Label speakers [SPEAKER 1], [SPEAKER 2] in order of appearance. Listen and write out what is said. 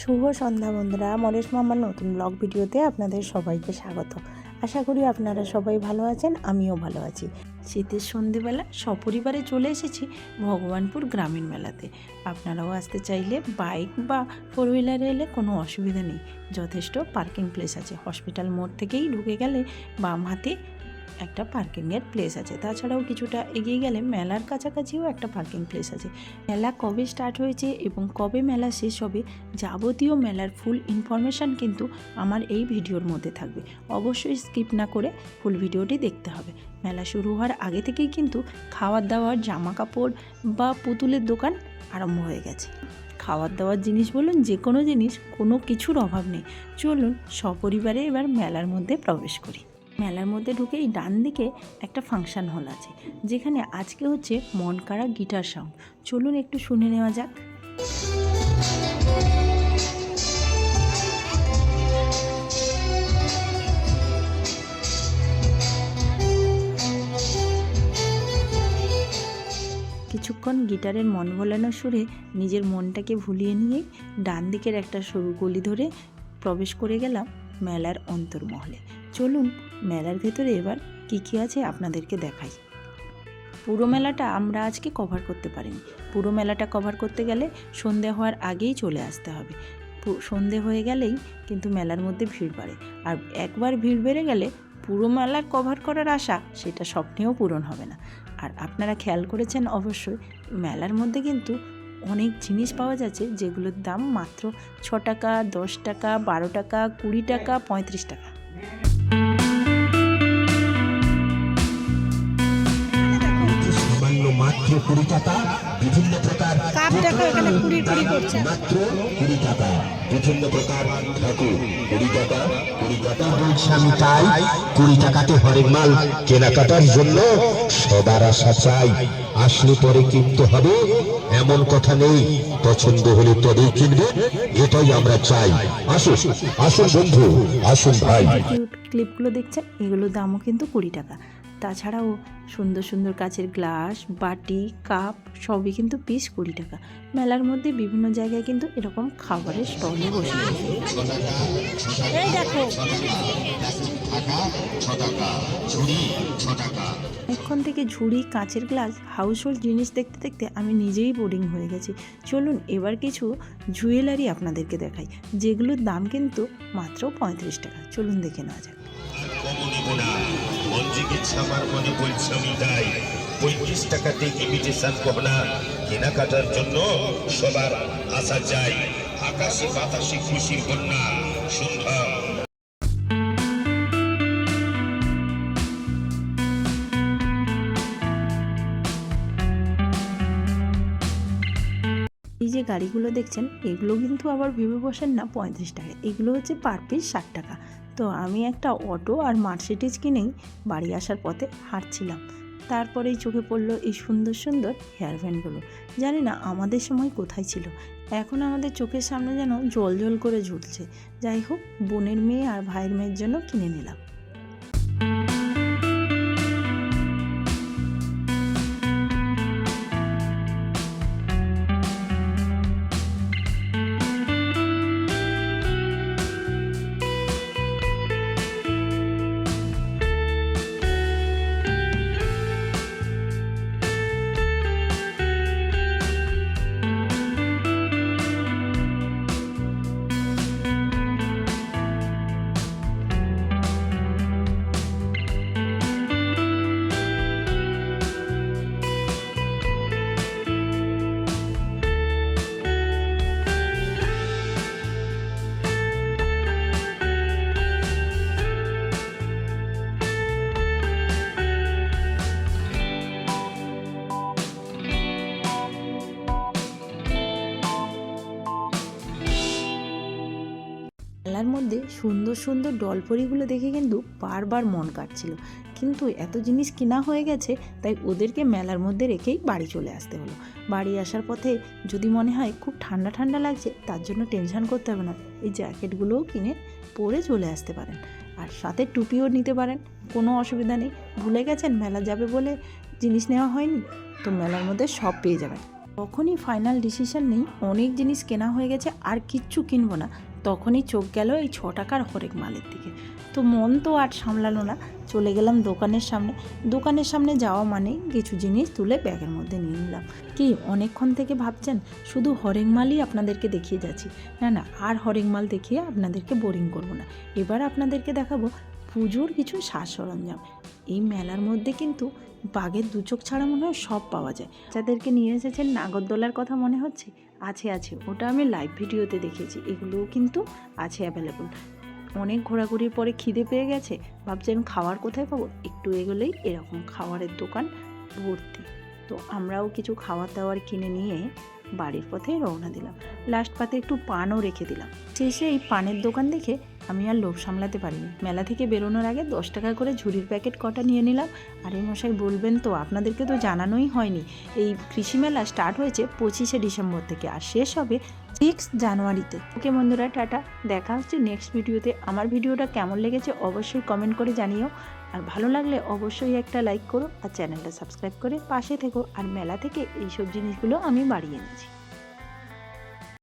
[SPEAKER 1] শুভ সন্ধ্যা বন্ধুরা মরেশ মামার নতুন ব্লগ ভিডিওতে আপনাদের সবাইকে স্বাগত। আশা করি আপনারা সবাই ভালো আছেন, আমিও ভালো আছি। শীতের সন্ধেবেলা সপরিবারে চলে এসেছি ভগবানপুর গ্রামীণ মেলাতে। আপনারাও আসতে চাইলে বাইক বা ফোর হুইলারে এলে কোনো অসুবিধা নেই। যথেষ্ট পার্কিং প্লেস আছে। হসপিটাল মোড় থেকেই ঢুকে গেলে বাম হাতে একটা পার্কিংয়ের প্লেস আছে। তাছাড়াও কিছুটা এগিয়ে গেলে মেলার কাছাকাছিও একটা পার্কিং প্লেস আছে। মেলা কবে স্টার্ট হয়েছে এবং কবে মেলা শেষ হবে যাবতীয় মেলার ফুল ইনফরমেশান কিন্তু আমার এই ভিডিওর মধ্যে থাকবে। অবশ্যই স্কিপ না করে ফুল ভিডিওটি দেখতে হবে। মেলা শুরু হওয়ার আগে থেকেই কিন্তু খাওয়ার দাওয়ার জামা কাপড় বা পুতুলের দোকান আরম্ভ হয়ে গেছে। খাওয়ার দাওয়ার জিনিস বলুন যে কোনো জিনিস, কোনো কিছুর অভাব নেই। চলুন সপরিবারে এবার মেলার মধ্যে প্রবেশ করি। মেলার মধ্যে ঢুকেই ডান দিকে একটা ফাংশন হল আছে, যেখানে আজকে হচ্ছে মন কাড়া গিটার সাউন্ড চলুন একটু শুনে নেওয়া যাক। কিছুক্ষণ গিটারের মন ভোলানো সুরে নিজের মনটাকে ভুলিয়ে নিয়ে ডান দিকের একটা সরু গলি ধরে প্রবেশ করে গেলাম মেলার অন্তর্মহলে। চলুন মেলার ভেতরে এবার কী কী আছে আপনাদেরকে দেখাই। পুরো মেলাটা আমরা আজকে কভার করতে পারিনি। পুরো মেলাটা কভার করতে গেলে সন্ধে হওয়ার আগেই চলে আসতে হবে। সন্ধে হয়ে গেলেই কিন্তু মেলার মধ্যে ভিড় বাড়ে। আর একবার ভিড় বেড়ে গেলে পুরো মেলার কভার করার আশা সেটা স্বপ্নেও পূরণ হবে না। আর আপনারা খেয়াল করেছেন অবশ্যই, মেলার মধ্যে কিন্তু অনেক জিনিস পাওয়া যাচ্ছে যেগুলোর দাম মাত্র ছ টাকা, দশ টাকা, বারো টাকা, কুড়ি টাকা, পঁয়ত্রিশ টাকা।
[SPEAKER 2] সামান্য মাত্র কুড়ি টাকা বিভিন্ন প্রকার মাত্র কুড়ি টাকা বিভিন্ন প্রকার ঠাকুর কুড়ি টাকা কুড়ি টাকা। বলছি আমি তাই কুড়ি টাকাতে হরেক মাল কেনাকাটার জন্য সবার আশা চাই আসলে পরে কিনতে হবে এমন কথা নেই পছন্দ হলে তবেই কিনবে এটাই আমরা চাই। আসুন আসুন বন্ধু আসুন ভাই।
[SPEAKER 1] ক্লিপগুলো দেখছেন এগুলোর দামও কিন্তু কুড়ি টাকা। তাছাড়াও সুন্দর সুন্দর কাচের গ্লাস, বাটি, কাপ সবই কিন্তু পিস কুড়ি টাকা। মেলার মধ্যে বিভিন্ন জায়গায় কিন্তু এরকম খাবারের স্টলে বসে দেখো। অনেকক্ষণ থেকে ঝুড়ি, কাঁচের গ্লাস হাউস হোল্ড জিনিস দেখতে দেখতে আমি নিজেই বোরিং হয়ে গেছি। চলুন এবার কিছু জুয়েলারি আপনাদেরকে দেখাই, যেগুলোর দাম কিন্তু মাত্র পঁয়ত্রিশ টাকা। চলুন দেখে নেওয়া যাক।
[SPEAKER 3] ছামার মনে বলছি, আমি তাই পঁয়ত্রিশ টাকাতে ইমিটেশন গহনা কেনাকাটার জন্য সবার আশা চাই আকাশে বাতাসে খুশির বন্যা সুন্দর
[SPEAKER 1] এই যে গাড়িগুলো দেখছেন, এগুলো কিন্তু আবার ভেবে বসেন না পঁয়ত্রিশ টাকা এগুলো হচ্ছে পার পিস ষাট টাকা। তো আমি একটা অটো আর মার্সিডিজ কিনেই বাড়ি আসার পথে হাঁটছিলাম। তারপরেই চোখে পড়ল এই সুন্দর সুন্দর হেয়ার ব্যান্ডগুলো জানি না আমাদের সময় কোথায় ছিল। এখন আমাদের চোখের সামনে যেন জল জল করে ঝুলছে। যাই হোক, বোনের মেয়ে আর ভাইয়ের মেয়ের জন্য কিনে নিলাম। মেলার মধ্যে সুন্দর সুন্দর ডলপরিগুলো দেখে কিন্তু বারবার মন কাটছিল। কিন্তু এত জিনিস কেনা হয়ে গেছে, তাই ওদেরকে মেলার মধ্যে রেখেই বাড়ি চলে আসতে হলো। বাড়ি আসার পথে যদি মনে হয় খুব ঠান্ডা ঠান্ডা লাগছে, তার জন্য টেনশন করতে হবে না। এই জ্যাকেটগুলোও কিনে পরে চলে আসতে পারেন। আর সাথে টুপিও নিতে পারেন। কোনো অসুবিধা নেই। ভুলে গেছেন, মেলা যাবে বলে জিনিস নেওয়া হয়নি? তো মেলার মধ্যে সব পেয়ে যাবেন। তখনই ফাইনাল ডিসিশন নেই, অনেক জিনিস কেনা হয়ে গেছে, আর কিচ্ছু কিনবো না। তখনই চোখ গেল এই ছ টাকার হরেক মালের দিকে। তো মন তো আর সামলালো না। চলে গেলাম দোকানের সামনে। দোকানের সামনে যাওয়া মানেই কিছু জিনিস তুলে ব্যাগের মধ্যে নিয়ে নিলাম। কি, অনেকক্ষণ থেকে ভাবছেন? শুধু হরেক মালই আপনাদেরকে দেখিয়ে যাচ্ছি। না না, আর হরেক মাল দেখিয়ে আপনাদেরকে বোরিং করব না। এবার আপনাদেরকে দেখাবো পুজোর কিছু সাজ সরঞ্জাম। এই মেলার মধ্যে কিন্তু বাঘের দু চোখ ছাড়া মনে হয় সব পাওয়া যায়। যাদেরকে নিয়ে এসেছেন নাগরদোলার কথা মনে হচ্ছে? আছে আছে। ওটা আমি লাইভ ভিডিওতে দেখেছি। এগুলোও কিন্তু আছে অ্যাভেলেবল অনেক ঘোরাঘুরির পরে খিদে পেয়ে গেছে। ভাবছেন খাওয়ার কোথায় পাবো? একটু এগোলেই এরকম খাওয়ারের দোকান ভর্তি। তো আমরাও কিছু খাওয়ার দাওয়ার কিনে নিয়ে বাড়ির পথে রওনা দিলাম। লাস্ট পাতে একটু পানও রেখে দিলাম। শেষে এই পানের দোকান দেখে আমি আর লোভ সামলাতে পারিনি। মেলা থেকে বেরোনোর আগে দশ টাকা করে ঝুড়ির প্যাকেট কটা নিয়ে নিলাম। আর এই মশাই, বলবেন তো, আপনাদেরকে তো জানানোই হয়নি। এই কৃষি মেলা স্টার্ট হয়েছে পঁচিশে ডিসেম্বর থেকে, আর শেষ হবে সিক্স জানুয়ারিতে। ওকে বন্ধুরা, টাটা। দেখা হচ্ছে নেক্সট ভিডিওতে আমার ভিডিওটা কেমন লেগেছে অবশ্যই কমেন্ট করে জানিও। আর ভালো লাগলে অবশ্যই একটা লাইক করো আর চ্যানেলটা সাবস্ক্রাইব করে পাশে থেকো আর মেলা থেকে এইসব জিনিসগুলো আমি বাড়িয়ে এনেছি।